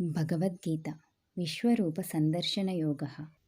భగవద్గీత. విశ్వరూప సందర్శన యోగ.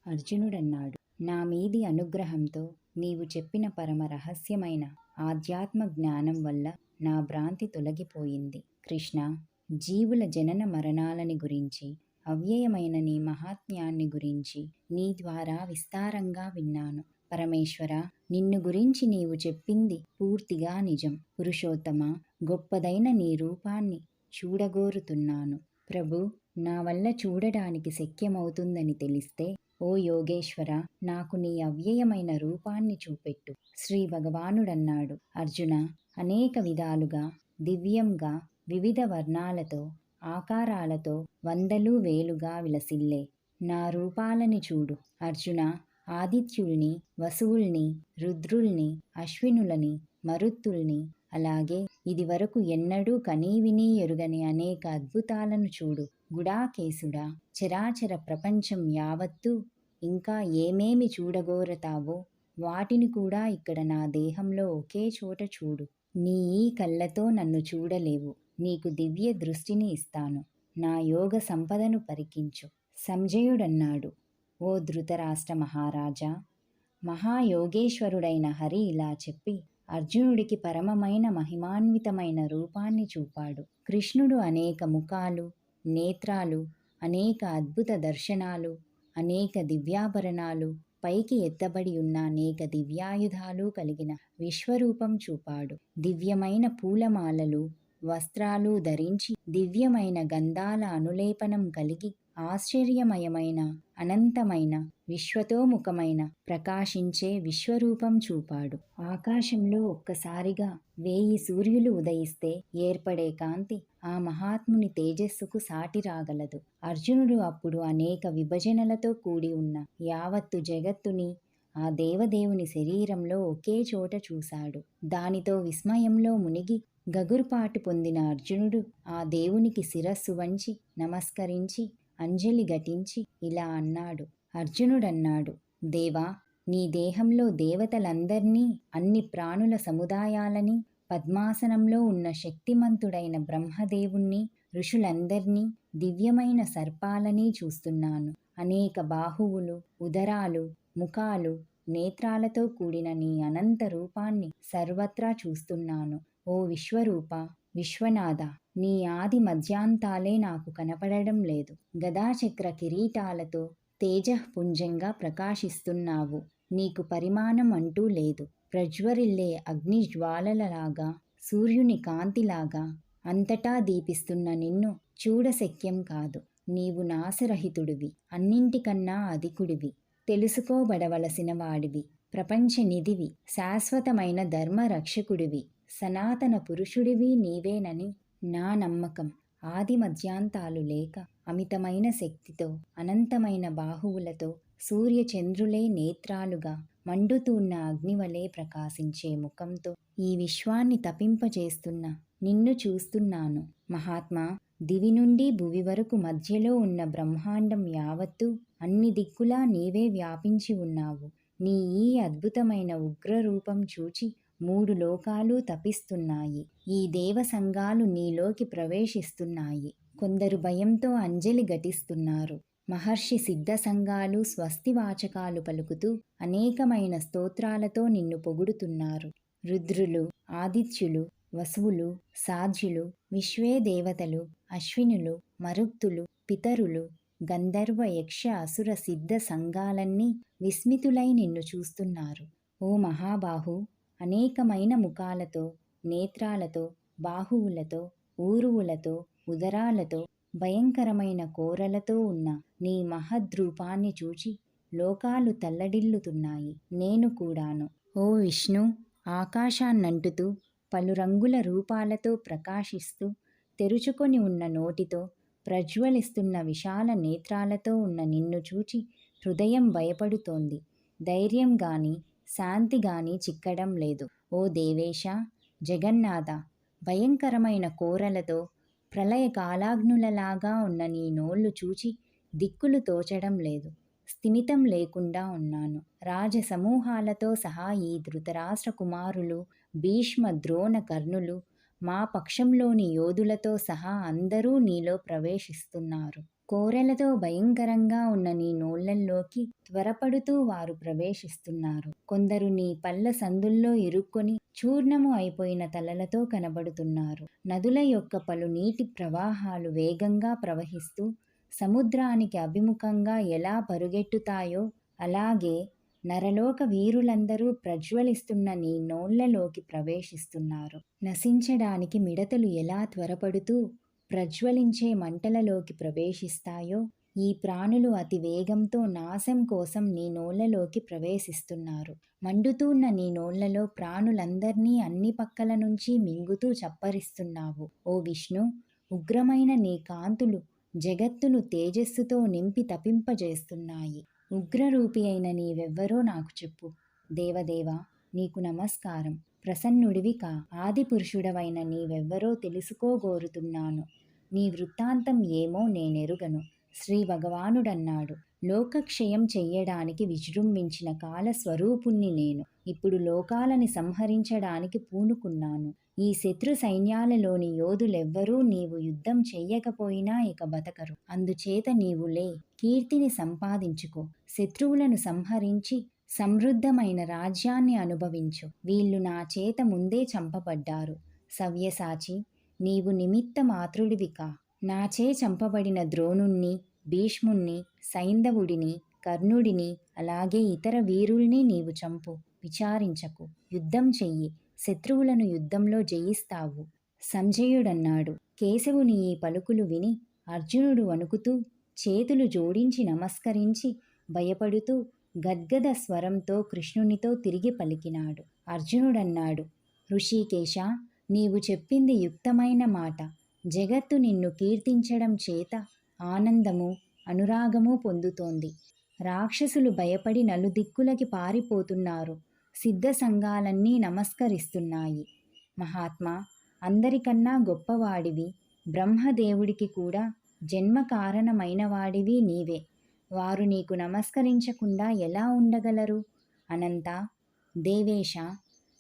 అర్జునుడన్నాడు. నా మీది అనుగ్రహంతో నీవు చెప్పిన పరమ రహస్యమైన ఆధ్యాత్మ జ్ఞానం వల్ల నా భ్రాంతి తొలగిపోయింది. కృష్ణ జీవుల జనన మరణాలని గురించి అవ్యయమైన నీ మహాత్మ్యాన్ని గురించి నీ ద్వారా విస్తారంగా విన్నాను. పరమేశ్వర నిన్ను గురించి నీవు చెప్పింది పూర్తిగా నిజం. పురుషోత్తమ గొప్పదైన నీ రూపాన్ని చూడగోరుతున్నాను. ప్రభు నా వల్ల చూడడానికి శక్యమవుతుందని తెలిస్తే ఓ యోగేశ్వర నాకు నీ అవ్యయమైన రూపాన్ని చూపెట్టు శ్రీ భగవానుడన్నాడు. అర్జున అనేక విధాలుగా దివ్యంగా వివిధ వర్ణాలతో ఆకారాలతో వందలు వేలుగా విలసిల్లే. నా రూపాలని చూడు. అర్జున ఆదిత్యుల్ని వసువుల్ని రుద్రుల్ని అశ్వినులని మరుత్తుల్ని అలాగే ఇదివరకు ఎన్నడూ కనీవినీ ఎరుగని అనేక అద్భుతాలను చూడు. గుడాకేశుడా చరాచర ప్రపంచం యావత్తూ ఇంకా ఏమేమి చూడగోరతావో వాటిని కూడా ఇక్కడ నా దేహంలో ఒకే చోట చూడు. నీ ఈ కళ్ళతో నన్ను చూడలేవు. నీకు దివ్య దృష్టిని ఇస్తాను. నా యోగ సంపదను పరికించు. సంజయుడన్నాడు. ఓ ధృతరాష్ట్ర మహారాజా! మహాయోగేశ్వరుడైన హరి ఇలా చెప్పి అర్జునుడికి పరమమైన మహిమాన్వితమైన రూపాన్ని చూపాడు. కృష్ణుడు అనేక ముఖాలు నేత్రాలు అనేక అద్భుత దర్శనాలు అనేక దివ్యాభరణాలు పైకి ఎత్తబడి ఉన్న అనేక దివ్యాయుధాలు కలిగిన విశ్వరూపం చూపాడు. దివ్యమైన పూలమాలలు వస్త్రాలు ధరించి దివ్యమైన గంధాల అనులేపనం కలిగి ఆశ్చర్యమయమైన అనంతమైన విశ్వతోముఖమైన ప్రకాశించే విశ్వరూపం చూపాడు. ఆకాశంలో ఒక్కసారిగా వేయి సూర్యులు ఉదయిస్తే ఏర్పడే కాంతి ఆ మహాత్ముని తేజస్సుకు సాటి రాగలదు అర్జునుడు అప్పుడు అనేక విభజనలతో కూడి ఉన్న యావత్తు జగత్తుని ఆ దేవదేవుని శరీరంలో ఒకే చోట చూశాడు. దానితో విస్మయంలో మునిగి గగురుపాటు పొందిన అర్జునుడు ఆ దేవునికి శిరస్సు వంచి నమస్కరించి అంజలి ఘటించి ఇలా అన్నాడు. అర్జునుడన్నాడు దేవా నీ దేహంలో దేవతలందర్నీ అన్ని ప్రాణుల సముదాయాలని పద్మాసనంలో ఉన్న శక్తిమంతుడైన బ్రహ్మదేవుణ్ణి ఋషులందర్నీ దివ్యమైన సర్పాలని చూస్తున్నాను. అనేక బాహువులు ఉదరాలు ముఖాలు నేత్రాలతో కూడిన నీ అనంత రూపాన్ని సర్వత్రా చూస్తున్నాను. ఓ విశ్వరూప విశ్వనాథ నీ ఆది మధ్యాంతాలే నాకు కనపడడం లేదు. గదాచక్ర కిరీటాలతో తేజఃపుంజంగా ప్రకాశిస్తున్నావు. నీకు పరిమాణం అంటూ లేదు. ప్రజ్వరిల్లే అగ్ని జ్వాలలలాగా సూర్యుని కాంతిలాగా అంతటా దీపిస్తున్న నిన్ను చూడశక్యం కాదు. నీవు నాశరహితుడివి అన్నింటికన్నా అధికుడివి తెలుసుకోబడవలసిన వాడివి ప్రపంచ నిధివి శాశ్వతమైన ధర్మ రక్షకుడివి సనాతన పురుషుడివి నీవేనని నా నమ్మకం. ఆది మధ్యాంతాలు లేక అమితమైన శక్తితో అనంతమైన బాహువులతో సూర్యచంద్రులే నేత్రాలుగా మండుతూన్న అగ్నివలే ప్రకాశించే ముఖంతో ఈ విశ్వాన్ని తపింపజేస్తున్న నిన్ను చూస్తున్నాను. మహాత్మా దివి నుండి భువి వరకు మధ్యలో ఉన్న బ్రహ్మాండం యావత్తు అన్ని దిక్కులా నీవే వ్యాపించి ఉన్నావు. నీ ఈ అద్భుతమైన ఉగ్రరూపం చూచి మూడు లోకాలు తపిస్తున్నాయి. ఈ దేవ సంఘాలు నీలోకి ప్రవేశిస్తున్నాయి. కొందరు భయంతో అంజలి ఘటిస్తున్నారు. మహర్షి సిద్ధ సంఘాలు స్వస్తివాచకాలు పలుకుతూ అనేకమైన స్తోత్రాలతో నిన్ను పొగుడుతున్నారు. రుద్రులు ఆదిత్యులు వసువులు సాధ్యులు విశ్వే దేవతలు అశ్వినులు మరుక్తులు పితరులు గంధర్వ యక్ష అసుర సిద్ధ సంఘాలన్నీ విస్మితులై నిన్ను చూస్తున్నారు. ఓ మహాబాహు అనేకమైన ముఖాలతో నేత్రాలతో బాహువులతో ఊరువులతో ఉదరాలతో భయంకరమైన కోరలతో ఉన్న నీ మహద్రూపాన్ని చూచి లోకాలు తల్లడిల్లుతున్నాయి. నేను కూడాను. ఓ విష్ణు! ఆకాశాన్నంటుతూ పలు రంగుల రూపాలతో ప్రకాశిస్తూ తెరుచుకొని ఉన్న నోటితో ప్రజ్వలిస్తున్న విశాల నేత్రాలతో ఉన్న నిన్ను చూచి హృదయం భయపడుతోంది. ధైర్యం గాని శాంతి గాని చిక్కడం లేదు. ఓ దేవేశ! జగన్నాథ! భయంకరమైన కోరలతో ప్రళయ కాలాగ్నులలాగా ఉన్న నీ నోళ్ళు చూచి దిక్కులు తోచడం లేదు. స్థిమితం లేకుండా ఉన్నాను. రాజసమూహాలతో సహా ఈ ధృతరాష్ట్ర కుమారులు భీష్మ ద్రోణ కర్ణులు మా పక్షంలోని యోధులతో సహా అందరూ నీలో ప్రవేశిస్తున్నారు. కోరెలతో భయంకరంగా ఉన్న నీ నోళ్ళల్లోకి త్వరపడుతూ వారు ప్రవేశిస్తున్నారు. కొందరు నీ పళ్ళ సందుల్లో ఇరుక్కొని చూర్ణము అయిపోయిన తలలతో కనబడుతున్నారు. నదుల యొక్క పలు నీటి ప్రవాహాలు వేగంగా ప్రవహిస్తూ సముద్రానికి అభిముఖంగా ఎలా పరుగెట్టుతాయో అలాగే నరలోక వీరులందరూ ప్రజ్వలిస్తున్న నీ నోళ్ళలోకి ప్రవేశిస్తున్నారు. నశించడానికి మిడతలు ఎలా త్వరపడుతూ ప్రజ్వలించే మంటలలోకి ప్రవేశిస్తాయో ఈ ప్రాణులు అతి వేగంతో నాశం కోసం నీ నోళ్ళలోకి ప్రవేశిస్తున్నారు. మండుతూన్న నీ నోళ్ళలో ప్రాణులందర్నీ అన్ని పక్కల నుంచి మింగుతూ చప్పరిస్తున్నావు. ఓ విష్ణు ఉగ్రమైన నీ కాంతులు జగత్తును తేజస్సుతో నింపి తపింపజేస్తున్నాయి. ఉగ్రరూపి అయిన నీవెవ్వరో నాకు చెప్పు. దేవదేవా నీకు నమస్కారం. ప్రసన్నుడివి కా. ఆది పురుషుడవైన నీవెవ్వరో తెలుసుకోగోరుతున్నాను. నీ వృత్తాంతం ఏమో నేనెరుగను. శ్రీ భగవానుడన్నాడు. లోకక్షయం చెయ్యడానికి విజృంభించిన కాలస్వరూపుణ్ణి నేను. ఇప్పుడు లోకాలని సంహరించడానికి పూనుకున్నాను. ఈ శత్రు సైన్యాలలోని యోధులెవ్వరూ నీవు యుద్ధం చెయ్యకపోయినా ఇక బతకరు. అందుచేత నీవు లే కీర్తిని సంపాదించుకో. శత్రువులను సంహరించి సమృద్ధమైన రాజ్యాన్ని అనుభవించు. వీళ్ళు నా చేత ముందే చంపబడ్డారు. సవ్యసాచి నీవు నిమిత్త మాతృడివి కా. నాచే చంపబడిన ద్రోణుణ్ణి భీష్ముణ్ణి సైంధవుడిని కర్ణుడిని అలాగే ఇతర వీరుల్ని నీవు చంపు విచారించకు యుద్ధం చెయ్యి శత్రువులను యుద్ధంలో జయిస్తావు. సంజయుడన్నాడు. కేశవుని ఈ పలుకులు విని అర్జునుడు వణుకుతూ చేతులు జోడించి నమస్కరించి భయపడుతూ గద్గద స్వరంతో కృష్ణునితో తిరిగి పలికినాడు. అర్జునుడన్నాడు ఋషికేశ నీవు చెప్పింది యుక్తమైన మాట. జగత్తు నిన్ను కీర్తించడం చేత ఆనందము అనురాగము పొందుతోంది. రాక్షసులు భయపడి నలుదిక్కులకి పారిపోతున్నారు. సిద్ధ సంఘాలన్నీ నమస్కరిస్తున్నాయి. మహాత్మా అందరికన్నా గొప్పవాడివి బ్రహ్మదేవుడికి కూడా జన్మ కారణమైన వాడివి నీవే. వారు నీకు నమస్కరించకుండా ఎలా ఉండగలరు? అనంత దేవేశ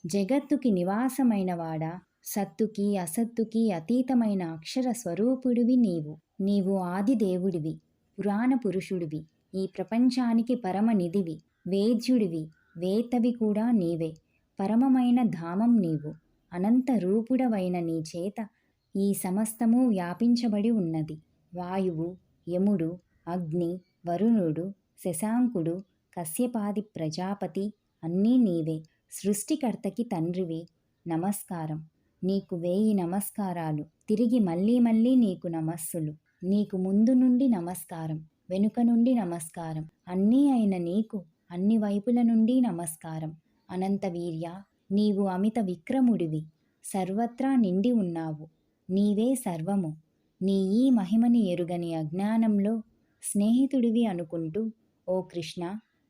జగత్తుకి నివాసమైనవాడా? సత్తుకి అసత్తుకి అతీతమైన అక్షర స్వరూపుడివి నీవు. నీవు ఆదిదేవుడివి పురాణ పురుషుడివి ఈ ప్రపంచానికి పరమనిధివి వేద్యుడివి వేతవి కూడా నీవే. పరమమైన ధామం నీవు అనంత రూపుడవైన నీ చేత ఈ సమస్తము వ్యాపించబడి ఉన్నది. వాయువు యముడు అగ్ని వరుణుడు శశాంకుడు కశ్యపాది ప్రజాపతి అన్నీ నీవే. సృష్టికర్తకి తండ్రివి. నమస్కారం. నీకు వేయి నమస్కారాలు. తిరిగి మళ్ళీ మళ్ళీ నీకు నమస్సులు. నీకు ముందు నుండి నమస్కారం వెనుక నుండి నమస్కారం. అన్నీ అయిన నీకు అన్ని వైపుల నుండి నమస్కారం. అనంత వీర్య నీవు అమిత విక్రముడివి. సర్వత్రా నిండి ఉన్నావు. నీవే సర్వము. నీ ఈ మహిమని ఎరుగని అజ్ఞానంలో స్నేహితుడివి అనుకుంటూ ఓ కృష్ణ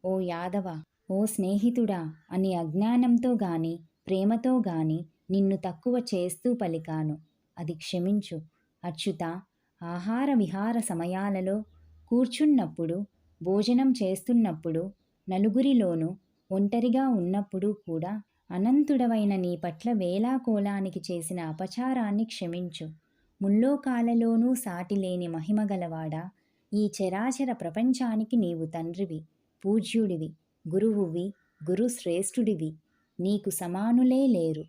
ఓ యాదవ ఓ స్నేహితుడా అని అజ్ఞానంతో గాని ప్రేమతో గాని నిన్ను తక్కువ చేస్తూ పలికాను. అది క్షమించు. అచ్యుత ఆహార విహార సమయాలలో కూర్చున్నప్పుడు భోజనం చేస్తున్నప్పుడు నలుగురిలోనూ ఒంటరిగా ఉన్నప్పుడు కూడా అనంతుడవైన నీ పట్ల వేలాకోలానికి చేసిన అపచారాన్ని క్షమించు. ముల్లోకాలలోనూ సాటిలేని మహిమగలవాడా ఈ చరాచర ప్రపంచానికి నీవు తండ్రివి పూజ్యుడివి గురువువి గురుశ్రేష్ఠుడివి. నీకు సమానులే లేరు.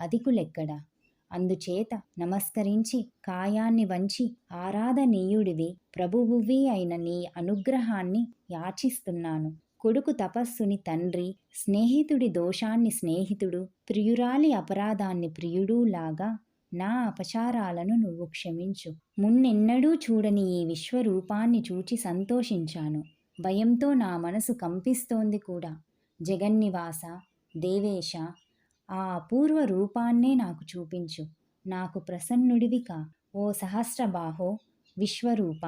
అధికులెక్కడా? అందుచేత నమస్కరించి కాయాన్ని వంచి ఆరాధనీయుడివి ప్రభువువి అయిన నీ అనుగ్రహాన్ని యాచిస్తున్నాను. కొడుకు తపస్సుని తండ్రి స్నేహితుడి దోషాన్ని స్నేహితుడు ప్రియురాలి అపరాధాన్ని ప్రియుడు లాగా నా అపచారాలను నువ్వు క్షమించు. మున్నెన్నడూ చూడని ఈ విశ్వరూపాన్ని చూచి సంతోషించాను. భయంతో నా మనసు కంపిస్తోంది కూడా. జగన్నివాస దేవేశ ఆ అపూర్వ రూపాన్నే నాకు చూపించు. నాకు ప్రసన్నుడివిక ఓ సహస్రబాహో విశ్వరూప!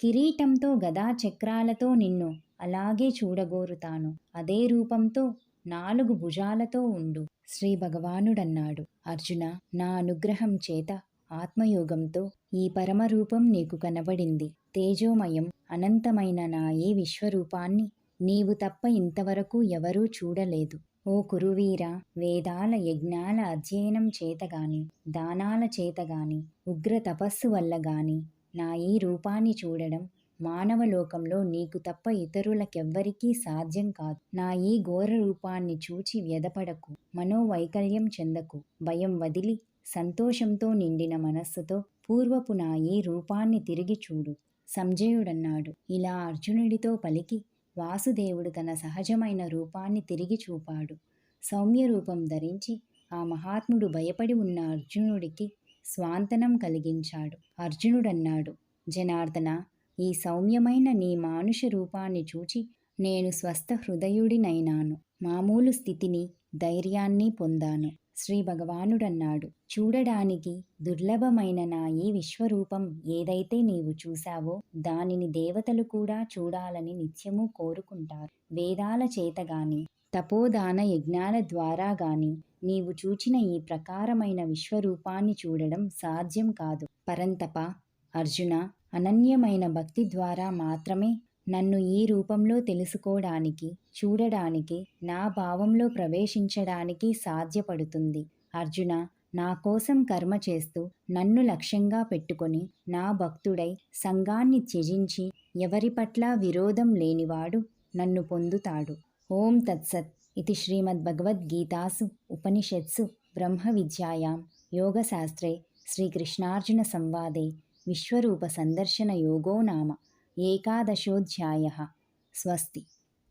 కిరీటంతో గదా చక్రాలతో నిన్ను అలాగే చూడగోరుతాను. అదే రూపంతో నాలుగు భుజాలతో ఉండు. శ్రీ భగవానుడన్నాడు. అర్జున నా అనుగ్రహం చేత ఆత్మయోగంతో ఈ పరమరూపం నీకు కనబడింది. తేజోమయం అనంతమైన నా ఈ విశ్వరూపాన్ని నీవు తప్ప ఇంతవరకు ఎవరూ చూడలేదు. ఓ కురువీర వేదాల యజ్ఞాల అధ్యయనం చేతగాని దానాల చేతగాని ఉగ్ర తపస్సు వల్ల గాని నా ఈ రూపాన్ని చూడడం మానవలోకంలో నీకు తప్ప ఇతరులకెవ్వరికీ సాధ్యం కాదు. నా ఈ ఘోర రూపాన్ని చూచి వ్యధపడకు మనోవైకల్యం చెందకు భయం వదిలి సంతోషంతో నిండిన మనస్సుతో పూర్వపు నా ఈ రూపాన్ని తిరిగి చూడు. సంజయుడన్నాడు. ఇలా అర్జునుడితో పలికి వాసుదేవుడు తన సహజమైన రూపాన్ని తిరిగి చూపాడు. సౌమ్య రూపం ధరించి ఆ మహాత్ముడు భయపడి ఉన్న అర్జునుడికి స్వాంతనం కలిగించాడు. అర్జునుడన్నాడు జనార్దన ఈ సౌమ్యమైన నీ మానుష రూపాన్ని చూచి నేను స్వస్థ హృదయుడినైనాను. మామూలు స్థితిని ధైర్యాన్ని పొందాను. శ్రీ భగవానుడన్నాడు చూడడానికి దుర్లభమైన నా ఈ విశ్వరూపం ఏదైతే నీవు చూశావో దానిని దేవతలు కూడా చూడాలని నిత్యము కోరుకుంటారు. వేదాల చేత గాని తపోదాన యజ్ఞాల ద్వారా గాని నీవు చూచిన ఈ ప్రకారమైన విశ్వరూపాన్ని చూడడం సాధ్యం కాదు. పరంతప అర్జున అనన్యమైన భక్తి ద్వారా మాత్రమే నన్ను ఈ రూపంలో తెలుసుకోవడానికి చూడడానికి నా భావంలో ప్రవేశించడానికి సాధ్యపడుతుంది. అర్జున నా కోసం కర్మ చేస్తూ నన్ను లక్ష్యంగా పెట్టుకొని నా భక్తుడై సంఘాన్ని త్యజించి ఎవరి పట్ల విరోధం లేనివాడు నన్ను పొందుతాడు. ఓం తత్సత్. ఇది శ్రీమద్భగవద్గీతాసు ఉపనిషత్సు బ్రహ్మ విద్యాయాం యోగశాస్త్రే శ్రీకృష్ణార్జున సంవాదే విశ్వరూప సందర్శన యోగో నామ. एकादशोध्याय स्वस्ति।